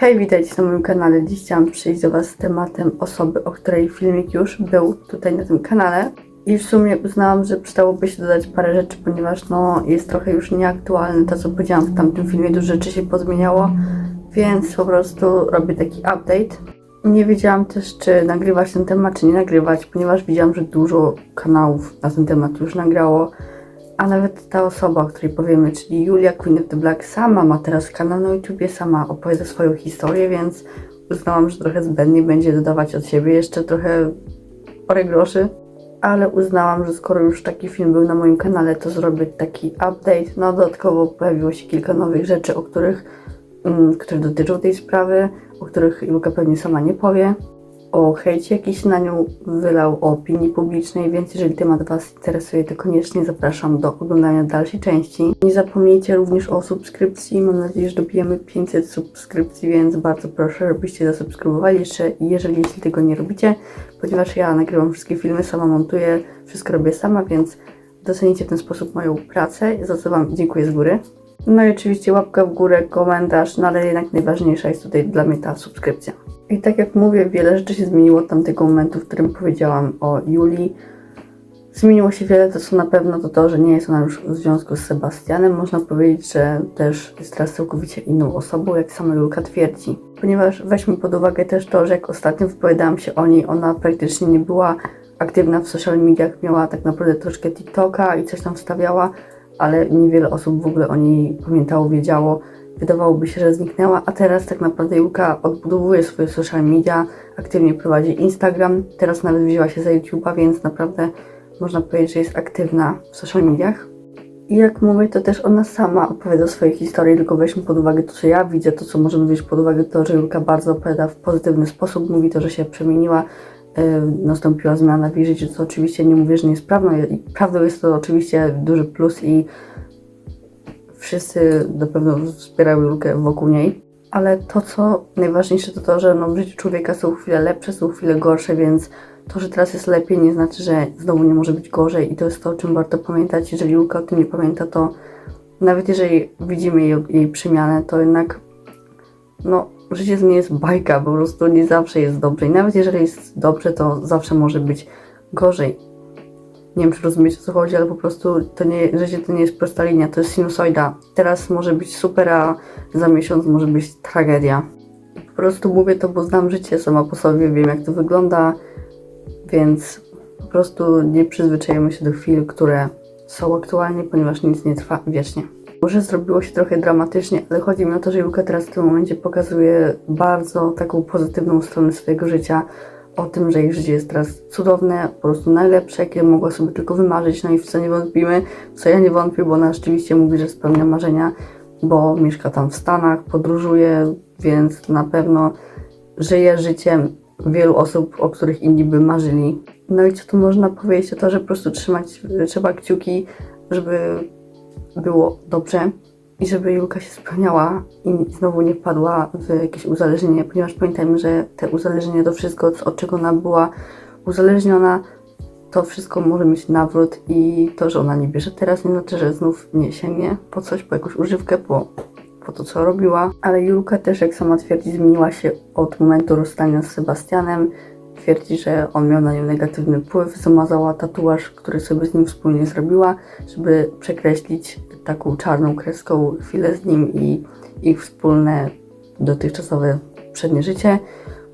Hej, witajcie na moim kanale. Dziś chciałam przyjść do Was z tematem osoby, o której filmik już był tutaj na tym kanale. I w sumie uznałam, że przydałoby się dodać parę rzeczy, ponieważ no, jest trochę już nieaktualne to, co powiedziałam w tamtym filmie. Dużo rzeczy się pozmieniało, więc po prostu robię taki update. Nie wiedziałam też, czy nagrywać ten temat, czy nie nagrywać, ponieważ widziałam, że dużo kanałów na ten temat już nagrało. A nawet ta osoba, o której powiemy, czyli Julia Queen of the Black, sama ma teraz kanał na YouTubie, sama opowiada swoją historię, więc uznałam, że trochę zbędnie będzie dodawać od siebie jeszcze trochę parę groszy. Ale uznałam, że skoro już taki film był na moim kanale, to zrobię taki update. No dodatkowo pojawiło się kilka nowych rzeczy, o których, mm, które dotyczą tej sprawy, o których Julka pewnie sama nie powie o hejcie jakiś na nią wylał, opinii publicznej, więc jeżeli temat Was interesuje, to koniecznie zapraszam do oglądania dalszej części. Nie zapomnijcie również o subskrypcji, mam nadzieję, że dobijemy 500 subskrypcji, więc bardzo proszę, żebyście zasubskrybowali jeszcze, jeżeli jeśli tego nie robicie, ponieważ ja nagrywam wszystkie filmy, sama montuję, wszystko robię sama, więc docenicie w ten sposób moją pracę, za co Wam dziękuję z góry. No i oczywiście łapka w górę, komentarz, no ale jednak najważniejsza jest tutaj dla mnie ta subskrypcja. I tak jak mówię, wiele rzeczy się zmieniło od tamtego momentu, w którym powiedziałam o Julii. Zmieniło się wiele, to co na pewno to to, że nie jest ona już w związku z Sebastianem. Można powiedzieć, że też jest teraz całkowicie inną osobą, jak sama Julka twierdzi. Ponieważ weźmy pod uwagę też to, że jak ostatnio wypowiadałam się o niej, ona praktycznie nie była aktywna w social mediach, miała tak naprawdę troszkę TikToka i coś tam wstawiała, ale niewiele osób w ogóle o niej pamiętało, wiedziało wydawałoby się, że zniknęła, a teraz tak naprawdę Julka odbudowuje swoje social media, aktywnie prowadzi Instagram, teraz nawet wzięła się za YouTube'a, więc naprawdę można powiedzieć, że jest aktywna w social mediach. I jak mówię, to też ona sama opowiada swoje historie, tylko weźmy pod uwagę to, co ja widzę, to, co możemy wziąć pod uwagę, to, że Julka bardzo opowiada w pozytywny sposób, mówi to, że się przemieniła, nastąpiła zmiana w jej życiu, co oczywiście nie mówię, że nie jest prawdą, prawdą jest to oczywiście duży plus i wszyscy na pewno wspierają Julkę wokół niej. Ale to, co najważniejsze, to to, że no, w życiu człowieka są chwile lepsze, są chwile gorsze, więc to, że teraz jest lepiej, nie znaczy, że znowu nie może być gorzej. I to jest to, o czym warto pamiętać. Jeżeli Julka o tym nie pamięta, to nawet jeżeli widzimy jej, jej przemianę, to jednak no, życie to nie jest bajka, po prostu nie zawsze jest dobrze. I nawet jeżeli jest dobrze, to zawsze może być gorzej nie wiem, czy rozumiecie o co chodzi, ale po prostu to nie, życie to nie jest prosta linia, to jest sinusoida. Teraz może być super, a za miesiąc może być tragedia. Po prostu mówię to, bo znam życie sama po sobie, wiem jak to wygląda, więc po prostu nie przyzwyczajemy się do chwil, które są aktualnie, ponieważ nic nie trwa wiecznie. Może zrobiło się trochę dramatycznie, ale chodzi mi o to, że Julka teraz w tym momencie pokazuje bardzo taką pozytywną stronę swojego życia, o tym, że ich życie jest teraz cudowne, po prostu najlepsze, jakie mogła sobie tylko wymarzyć, no i w co nie wątpimy, w co ja nie wątpię, bo ona rzeczywiście mówi, że spełnia marzenia, bo mieszka tam w Stanach, podróżuje, więc na pewno żyje życiem wielu osób, o których inni by marzyli. No i co tu można powiedzieć, to, że po prostu trzymać, trzeba kciuki, żeby było dobrze, i żeby Julka się spełniała i znowu nie wpadła w jakieś uzależnienie, ponieważ pamiętajmy, że te uzależnienie to wszystko, od czego ona była uzależniona, to wszystko może mieć nawrót i to, że ona nie bierze teraz, nie znaczy, że znów nie sięgnie po coś, po jakąś używkę, po, po to, co robiła. Ale Julka też, jak sama twierdzi, zmieniła się od momentu rozstania z Sebastianem. Twierdzi, że on miał na nią negatywny wpływ, zamazała tatuaż, który sobie z nim wspólnie zrobiła, żeby przekreślić taką czarną kreską chwilę z nim i ich wspólne dotychczasowe przednie życie.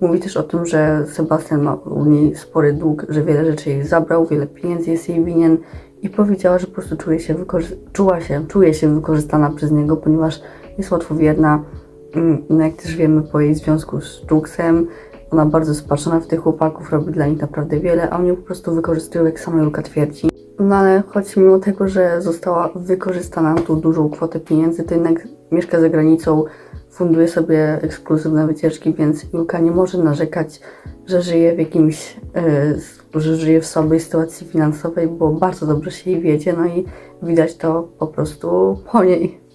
Mówi też o tym, że Sebastian ma u niej spory dług, że wiele rzeczy jej zabrał, wiele pieniędzy jest jej winien i powiedziała, że po prostu czuje się, czuła się, czuje się wykorzystana przez niego, ponieważ jest łatwowierna. Mm, no jak też wiemy po jej związku z Juxem, ona bardzo spatrzona w tych chłopaków, robi dla nich naprawdę wiele, a mnie po prostu wykorzystują, jak sama Julka twierdzi. No ale choć mimo tego, że została wykorzystana na tą dużą kwotę pieniędzy, to jednak mieszka za granicą, funduje sobie ekskluzywne wycieczki, więc Julka nie może narzekać, że żyje w jakimś, yy, że żyje w słabej sytuacji finansowej, bo bardzo dobrze się jej wiedzie, no i widać to po prostu po niej.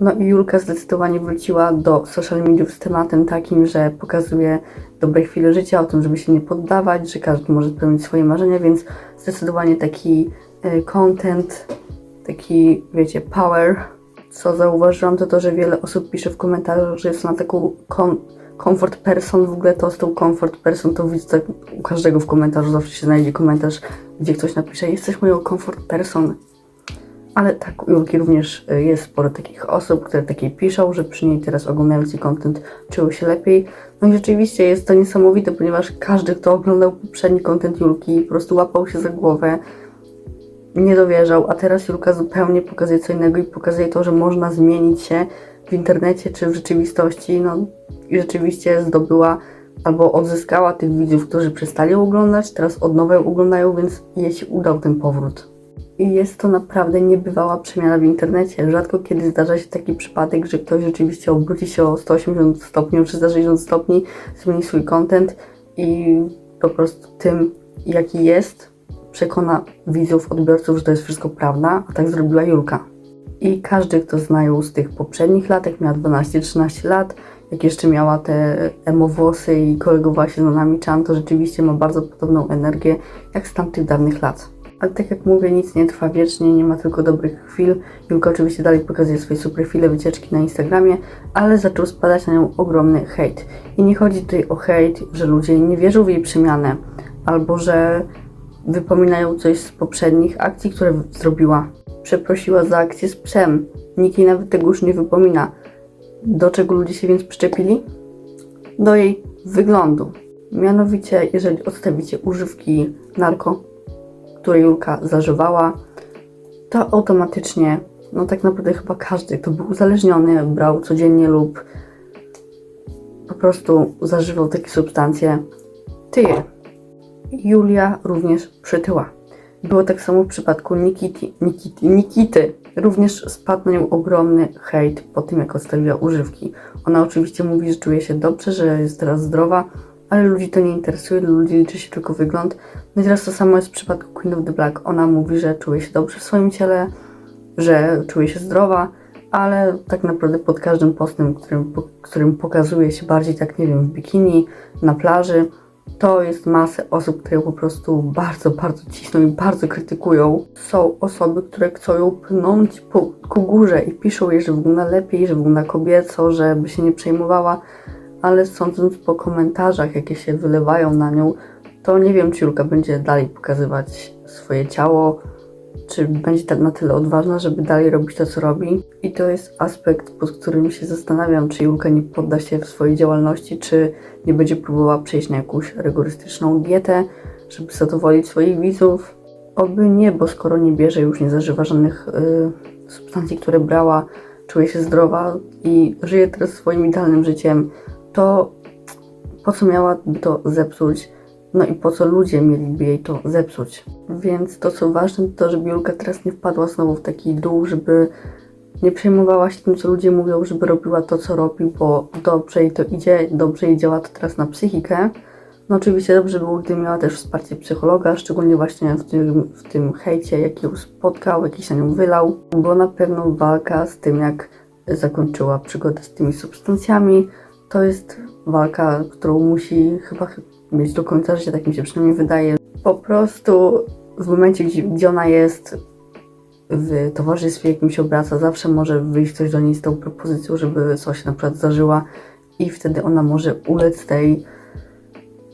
No i Julka zdecydowanie wróciła do social mediów z tematem takim, że pokazuje dobre chwile życia, o tym, żeby się nie poddawać, że każdy może spełnić swoje marzenia, więc zdecydowanie taki E, content, taki, wiecie, power Co zauważyłam, to to, że wiele osób pisze w komentarzach, że jest na taką kom- comfort person. W ogóle to z tą comfort person to widzę tak u każdego w komentarzu. Zawsze się znajdzie komentarz, gdzie ktoś napisze, jesteś moją comfort person. Ale tak, Julki również y, jest sporo takich osób, które takiej piszą, że przy niej teraz oglądając jej content czują się lepiej. No i rzeczywiście jest to niesamowite, ponieważ każdy, kto oglądał poprzedni content Julki, po prostu łapał się za głowę, nie dowierzał, a teraz Julka zupełnie pokazuje co innego i pokazuje to, że można zmienić się w internecie czy w rzeczywistości. No i rzeczywiście zdobyła albo odzyskała tych widzów, którzy przestali oglądać, teraz od nowa ją oglądają, więc jej się udał ten powrót. I jest to naprawdę niebywała przemiana w internecie. Rzadko kiedy zdarza się taki przypadek, że ktoś rzeczywiście obróci się o 180 stopni, 360 stopni, zmieni swój content i po prostu tym, jaki jest, przekona widzów, odbiorców, że to jest wszystko prawda, a tak zrobiła Julka. I każdy, kto zna ją z tych poprzednich lat, jak miała 12-13 lat, jak jeszcze miała te emo włosy i kolegowała się z Nanami Chan, to rzeczywiście ma bardzo podobną energię jak z tamtych dawnych lat. Ale tak jak mówię, nic nie trwa wiecznie, nie ma tylko dobrych chwil. Julka oczywiście dalej pokazuje swoje super chwile, wycieczki na Instagramie, ale zaczął spadać na nią ogromny hejt. I nie chodzi tutaj o hejt, że ludzie nie wierzą w jej przemianę, albo że wypominają coś z poprzednich akcji, które zrobiła. Przeprosiła za akcję z psem. Nikt jej nawet tego już nie wypomina. Do czego ludzie się więc przyczepili? Do jej wyglądu. Mianowicie, jeżeli odstawicie używki narko, które Julka zażywała, to automatycznie, no tak naprawdę chyba każdy, kto był uzależniony, brał codziennie lub po prostu zażywał takie substancje, tyje. Julia również przytyła. Było tak samo w przypadku Nikity, Nikity, Nikity. Również spadł na nią ogromny hejt po tym, jak odstawiła używki. Ona oczywiście mówi, że czuje się dobrze, że jest teraz zdrowa, ale ludzi to nie interesuje, dla ludzi liczy się tylko wygląd. No i teraz to samo jest w przypadku Queen of the Black. Ona mówi, że czuje się dobrze w swoim ciele, że czuje się zdrowa, ale tak naprawdę pod każdym postem, którym, którym pokazuje się bardziej tak, nie wiem, w bikini, na plaży, to jest masę osób, które po prostu bardzo, bardzo cisną i bardzo krytykują. Są osoby, które chcą ją pchnąć po, ku górze i piszą jej, że wygląda lepiej, że wygląda kobieco, żeby się nie przejmowała, ale sądząc po komentarzach, jakie się wylewają na nią, to nie wiem, czy Julka będzie dalej pokazywać swoje ciało, czy będzie tak na tyle odważna, żeby dalej robić to, co robi. I to jest aspekt, pod którym się zastanawiam, czy Julka nie podda się w swojej działalności, czy nie będzie próbowała przejść na jakąś rygorystyczną dietę, żeby zadowolić swoich widzów. Oby nie, bo skoro nie bierze, już nie zażywa żadnych y, substancji, które brała, czuje się zdrowa i żyje teraz swoim idealnym życiem, to po co miałaby to zepsuć? No i po co ludzie mieliby jej to zepsuć? Więc to, co ważne, to żeby Julka teraz nie wpadła znowu w taki dół, żeby nie przejmowała się tym, co ludzie mówią, żeby robiła to, co robi, bo dobrze jej to idzie, dobrze jej działa to teraz na psychikę. No oczywiście dobrze było, gdyby miała też wsparcie psychologa, szczególnie właśnie w tym, w tym hejcie, jaki ją spotkał, jaki się na nią wylał, bo na pewno walka z tym, jak zakończyła przygodę z tymi substancjami, to jest walka, którą musi chyba mieć do końca życia, tak mi się przynajmniej wydaje. Po prostu w momencie, gdzie, ona jest w towarzystwie jakimś obraca, zawsze może wyjść coś do niej z tą propozycją, żeby coś na przykład zdarzyła i wtedy ona może ulec tej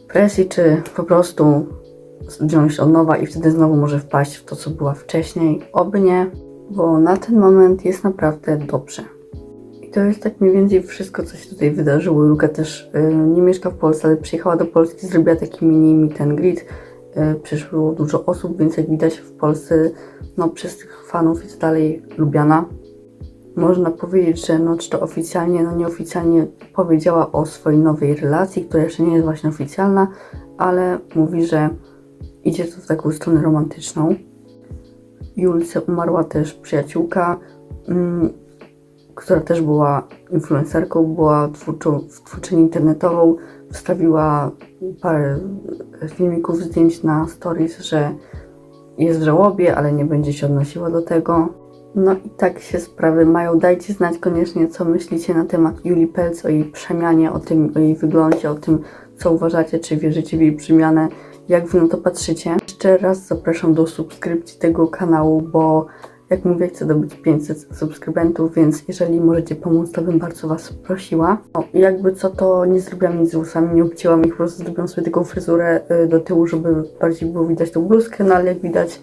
presji, czy po prostu wziąć od nowa i wtedy znowu może wpaść w to, co była wcześniej. Oby nie, bo na ten moment jest naprawdę dobrze. To jest tak mniej więcej wszystko, co się tutaj wydarzyło. Julka też y, nie mieszka w Polsce, ale przyjechała do Polski, zrobiła taki mini meet and greet. Y, przyszło dużo osób, więc jak widać w Polsce, no przez tych fanów jest dalej lubiana. Można powiedzieć, że no czy to oficjalnie, no nieoficjalnie powiedziała o swojej nowej relacji, która jeszcze nie jest właśnie oficjalna, ale mówi, że idzie to w taką stronę romantyczną. Julce umarła też przyjaciółka, mm, która też była influencerką, była twórczą, twórczynią internetową, wstawiła parę filmików, zdjęć na stories, że jest w żałobie, ale nie będzie się odnosiła do tego. No i tak się sprawy mają. Dajcie znać koniecznie, co myślicie na temat Julii Pelc, o jej przemianie, o tym, o jej wyglądzie, o tym, co uważacie, czy wierzycie w jej przemianę, jak wy na to patrzycie. Jeszcze raz zapraszam do subskrypcji tego kanału, bo Jak mówię, chcę dobyć 500 subskrybentów, więc jeżeli możecie pomóc, to bym bardzo Was prosiła. O, i jakby co, to nie zrobiłam nic z włosami, nie obcięłam ich, po prostu zrobiłam sobie taką fryzurę y, do tyłu, żeby bardziej było widać tą bluzkę, no ale jak widać,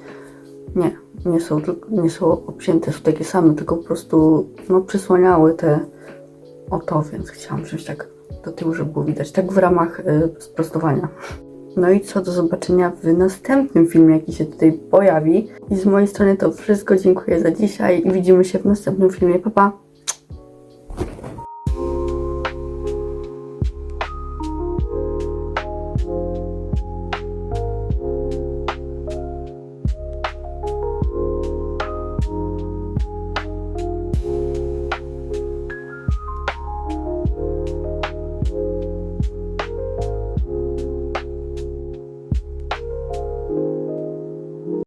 nie, nie są, nie są obcięte, są takie same, tylko po prostu, no, przysłaniały te oto, więc chciałam wziąć tak do tyłu, żeby było widać, tak w ramach y, sprostowania. No i co, do zobaczenia w następnym filmie, jaki się tutaj pojawi. I z mojej strony to wszystko, dziękuję za dzisiaj i widzimy się w następnym filmie, pa pa!